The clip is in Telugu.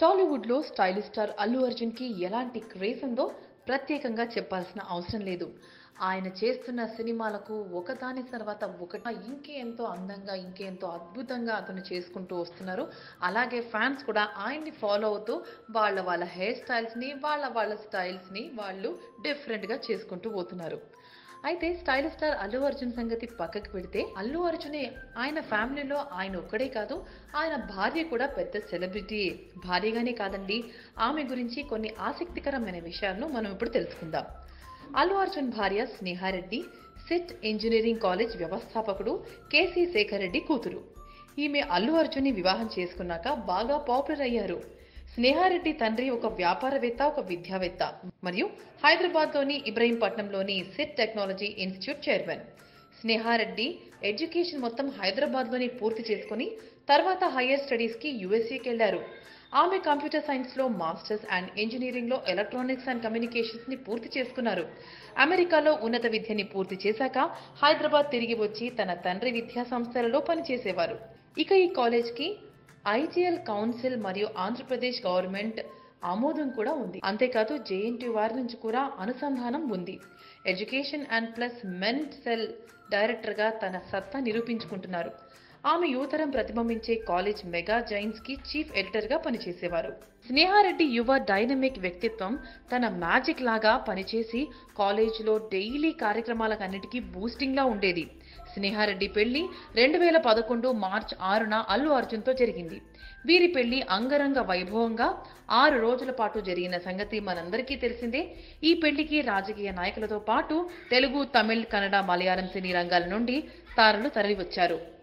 టాలీవుడ్లో స్టైలిష్ స్టార్ అల్లు అర్జున్కి ఎలాంటి క్రేజ్ ఉందో ప్రత్యేకంగా చెప్పాల్సిన అవసరం లేదు. ఆయన చేస్తున్న సినిమాలకు ఒకదాని తర్వాత ఒకటి ఎంతో అందంగా ఇంకెంతో అద్భుతంగా అతను చేసుకుంటూ వస్తున్నారు. అలాగే ఫ్యాన్స్ కూడా ఆయన్ని ఫాలో అవుతూ వాళ్ళ వాళ్ళ హెయిర్ స్టైల్స్ని వాళ్ళ వాళ్ళ స్టైల్స్ని వాళ్ళు డిఫరెంట్గా చేసుకుంటూ పోతున్నారు. అయితే స్టైల్ స్టార్ అల్లు అర్జున్ సంగతి పక్కకు పెడితే అల్లు అర్జునే ఆయన ఫ్యామిలీలో ఆయన ఒక్కడే కాదు ఆయన భార్య కూడా పెద్ద సెలబ్రిటీ. భార్యగానే కాదండి ఆమె గురించి కొన్ని ఆసక్తికరమైన విషయాలను మనం ఇప్పుడు తెలుసుకుందాం. అల్లు అర్జున్ భార్య స్నేహారెడ్డి సిట్ ఇంజనీరింగ్ కాలేజ్ వ్యవస్థాపకుడు కేసీ శేఖర్ రెడ్డి కూతురు. ఈమె అల్లు అర్జున్ని వివాహం చేసుకున్నాక బాగా పాపులర్ అయ్యారు. స్నేహారెడ్డి తండ్రి ఒక వ్యాపారవేత్త ఒక విద్యావేత్త. మరియు హైదరాబాద్లోని ఇబ్రహీంపట్నంలోని SIT technology institute chairman. Sneha Reddy education మొత్తం హైదరాబాద్లోనే పూర్తి చేసుకుని తర్వాత హయ్యర్ స్టడీస్కి యుఎస్ఏకి వెళ్ళారు ఆమె కంప్యూటర్ సైన్స్లో మాస్టర్స్ అండ్ ఇంజనీరింగ్లో ఎలక్ట్రానిక్స్ అండ్ కమ్యూనికేషన్స్ని పూర్తి చేసుకున్నారు. అమెరికాలో ఉన్నత విద్యని పూర్తి చేశాక హైదరాబాద్ తిరిగి వచ్చి తన తండ్రి విద్యా సంస్థలలో పనిచేసేవారు. ఇక ఈ కాలేజ్కి ఐజీఎల్ కౌన్సిల్ మరియు ఆంధ్రప్రదేశ్ గవర్నమెంట్ ఆమోదం కూడా ఉంది. అంతేకాదు జేఎన్టీ వారి నుంచి కూడా అనుసంధానం ఉంది. Education and placement cell డైరెక్టర్గా తన సత్తా నిరూపించుకుంటున్నారు. ఆమె యువతరం ప్రతిబింబించే కాలేజ్ మెగా జైన్స్కి చీఫ్ ఎడిటర్గా పనిచేసేవారు. స్నేహారెడ్డి యువ డైనమిక్ వ్యక్తిత్వం తన మ్యాజిక్ లాగా పనిచేసి కాలేజీలో డైలీ కార్యక్రమాలకన్నిటికీ బూస్టింగ్ లా ఉండేది. స్నేహారెడ్డి పెళ్ళి రెండు వేల పదకొండు మార్చ్ ఆరున అల్లు అర్జున్తో జరిగింది. వీరి పెళ్ళి అంగరంగ వైభవంగా ఆరు రోజుల పాటు జరిగిన సంగతి మనందరికీ తెలిసిందే. ఈ పెళ్ళికి రాజకీయ నాయకులతో పాటు తెలుగు తమిళ్ కన్నడ మలయాళం సినీ రంగాల నుండి తారలు తరలివచ్చారు.